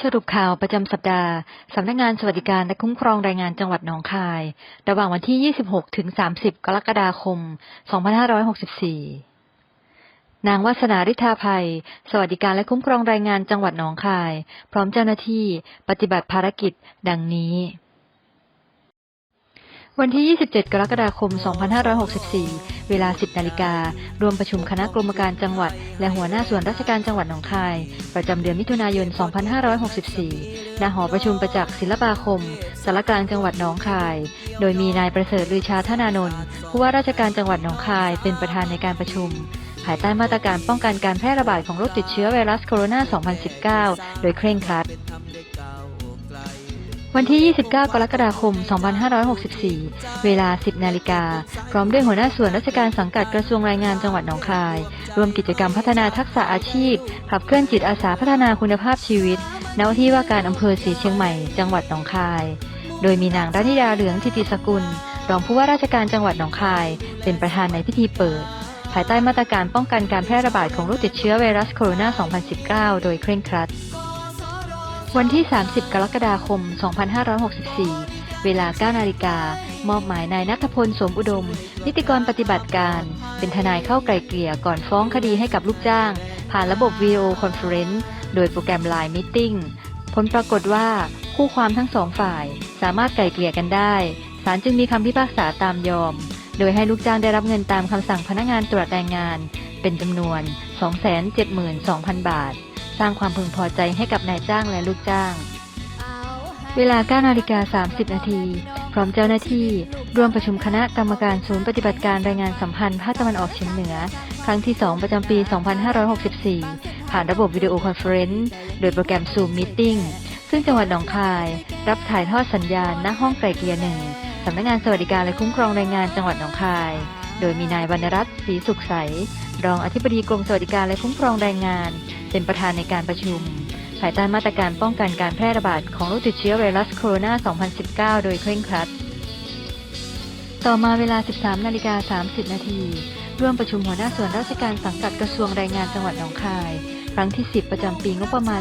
สรุปข่าวประจำสัปดาห์ สำนักงานสวัสดิการและคุ้มครองแรงงานจังหวัดหนองคาย ระหว่างวันที่ 26 ถึง 30 กรกฎาคม 2564 นางวัฒนาริธาภัย สวัสดิการและคุ้มครองแรงงานจังหวัดหนองคาย พร้อมเจ้าหน้าที่ปฏิบัติภารกิจ ดังนี้ วันที่ 27 กรกฎาคม 2564 เวลา 10 นาฬิกา รวมประชุมคณะกรรมการจังหวัด และหัวหน้าส่วนราชการจังหวัดหนองคาย ประจำเดือนมิถุนายน 2564 ณ หอประชุมประจักษ์ศิลปาคม สารกลางจังหวัดหนองคาย โดยมีนายประเสริฐลือชาธนานนท์ ผู้ว่าราชการจังหวัดหนองคาย เป็นประธานในการประชุม ภายใต้มาตรการป้องกันการแพร่ระบาดของโรคติดเชื้อไวรัสโคโรนา 2019 โดยเคร่งครัด วันที่ 29 กรกฎาคม 2564 เวลา 10 นาฬิกา พร้อมด้วยหัวหน้าส่วนราชการสังกัดกระทรวงแรงงานจังหวัดหนองคาย รวมกิจกรรมพัฒนาทักษะอาชีพ ขับเคลื่อนจิตอาสาพัฒนาคุณภาพชีวิตณที่ว่าการอำเภอศรีเชียงใหม่ จังหวัดหนองคาย โดยมีนางรัติดาเหลืองทิติสกุล รองผู้ว่าราชการจังหวัดหนองคาย เป็นประธานในพิธีเปิด ภายใต้มาตรการป้องกันการแพร่ระบาดของโรคติดเชื้อไวรัสโคโรนา 2019 โดยเคร่งครัด วันที่ 30 กรกฎาคม 2564 เวลา 9 นาฬิกามอบหมายนายนัทพลสมอุดม นิติกรปฏิบัติการ เป็นทนายเข้าไกลเกลี่ยก่อนฟ้องคดีให้กับลูกจ้าง ผ่านระบบ video conference โดยโปรแกรม Line Meeting ผลปรากฏว่าคู่ความทั้งสองฝ่ายสามารถไกลเกลี่ยกันได้ศาลจึงมีคำพิพากษาตามยอม โดยให้ลูกจ้างได้รับเงินตามคำสั่งพนักงานตรวจแรงงาน เป็นจำนวน 272,000 บาท สร้างความพึงพอใจให้กับนายจ้างและลูกจ้าง เวลา9นาฬิกา30 นาที พร้อมเจ้าหน้าที่ ร่วมประชุมคณะกรรมการศูนย์ปฏิบัติการรายงานสัมพันธ์ภาคตะวันออกเฉียงเหนือ ครั้งที่ 2 ประจำปี 2564 ผ่านระบบวิดีโอคอนเฟอเรนซ์โดยโปรแกรม Zoom Meeting ซึ่งจังหวัดหนองคาย รับถ่ายทอดสัญญาณณห้องไกลเกลี่ยหนึ่งสำนักงานสวัสดิการและคุ้มครองแรงงานจังหวัดหนองคาย โดยมีนายวรรณรัตน์ศรีสุขใส รองอธิบดีกรมสวัสดิการและคุ้มครองแรงงาน เป็นประธานในการประชุม ภายใต้มาตรการป้องกันการแพร่ระบาดของโรคติดเชื้อไวรัสโคโรนา 2019 โดยเคร่งครัด ต่อมาเวลา 13 นาฬิกา 30 นาทีร่วมประชุมหัวหน้าส่วนราชการสังกัดกระทรวงแรงงานจังหวัดหนองคาย ครั้งที่ 10 ประจำปีงบประมาณ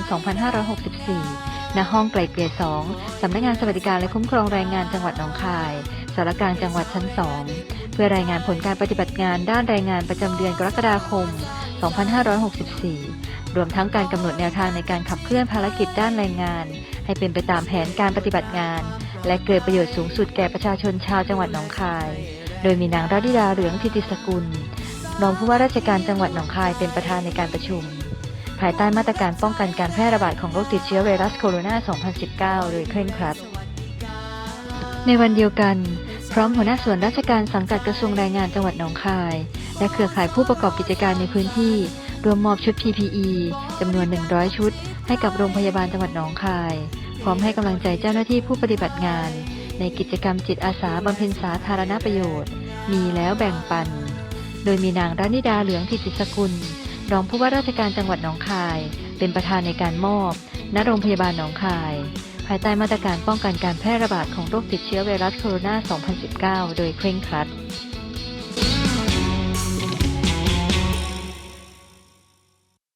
2564 ณ ห้องไกลเกลี่ย2สำนักงานสวัสดิการและคุ้มครองแรงงานจังหวัดหนองคายสารกลางจังหวัดชั้น 2 เพื่อรายงานผลการปฏิบัติงานด้านแรงงานประจำเดือนกรกฎาคม 2564 รวมทั้งการกำหนดแนวทางในการขับเคลื่อนภารกิจด้านแรงงาน ให้เป็นไปตามแผนการปฏิบัติงาน และเกิดประโยชน์สูงสุดแก่ประชาชนชาวจังหวัดหนองคาย โดยมีนางรัติดาเหลืองทิติสกุลรองผู้ว่าราชการจังหวัดหนองคายเป็นประธานในการประชุม ภายใต้มาตรการป้องกันการแพร่ระบาดของโรคติดเชื้อไวรัสโคโรนา 2019 โดยเคร่งครัด ในวันเดียวกัน พร้อมหัวหน้าส่วนราชการสังกัดกระทรวงแรงงานจังหวัดหนองคาย และเครือข่ายผู้ประกอบกิจการในพื้นที่ รวมมอบชุด PPE จำนวน 100 ชุด ให้กับโรงพยาบาลจังหวัดหนองคาย พร้อมให้กำลังใจเจ้าหน้าที่ผู้ปฏิบัติงาน ในกิจกรรมจิตอาสาบำเพ็ญสาธารณประโยชน์ มีแล้วแบ่งปัน โดยมีนางรัตนิดาเหลืองทิติสกุล รองผู้ว่าราชการจังหวัดหนองคาย เป็นประธานในการมอบ ณ โรงพยาบาลหนองคายายใต้มาตรการป้องกันการแพร่ระบาดของโรคติดเชื้อไวรัสโคโรนา 2019 โดยเคร่งครัด